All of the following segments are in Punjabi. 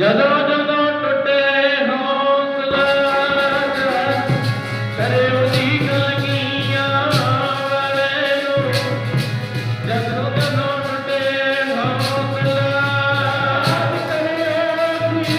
ਜਦੋਂ ਜਦੋਂ ਟੁੱਟੇ ਹੌਸਲਾ ਕਰੇ ਉਹਦੀ ਗਲੀਆਂ ਵਾਲੇ ਨੂੰ ਜਦੋਂ ਜਦੋਂ ਟੁੱਟੇ ਹੌਸਲਾ ਕਰੇ ਉਹਦੀ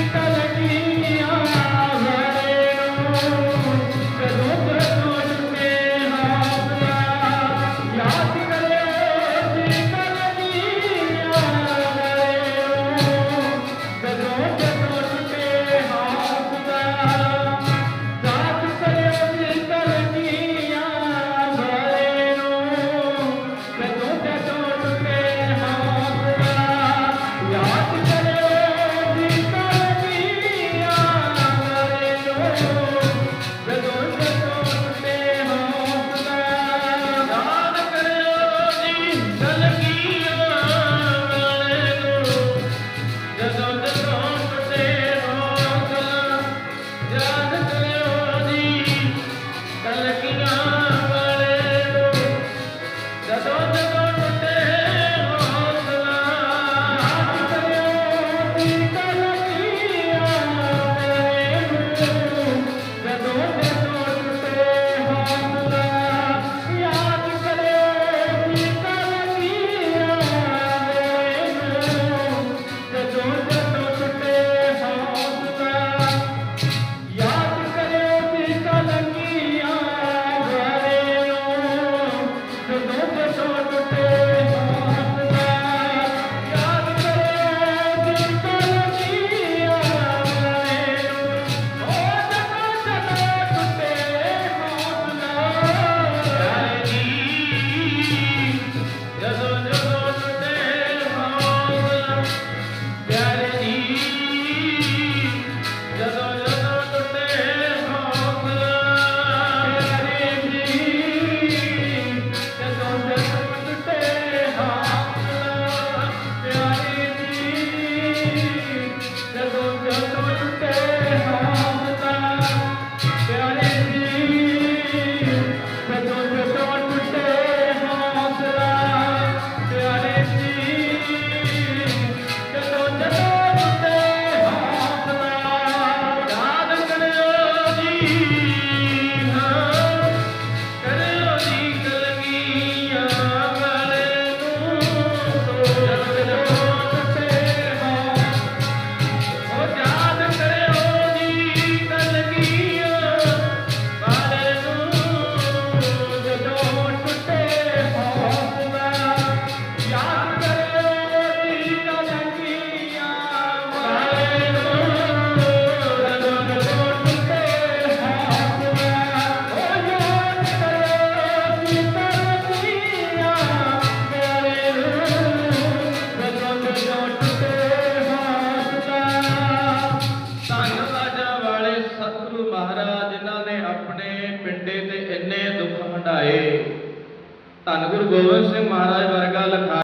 Thank you. Música ਢਾਏ ਧੰਨ ਗੁਰੂ ਗੋਬਿੰਦ ਸਿੰਘ ਮਹਾਰਾਜ ਵਰਗਾ ਲਖਾ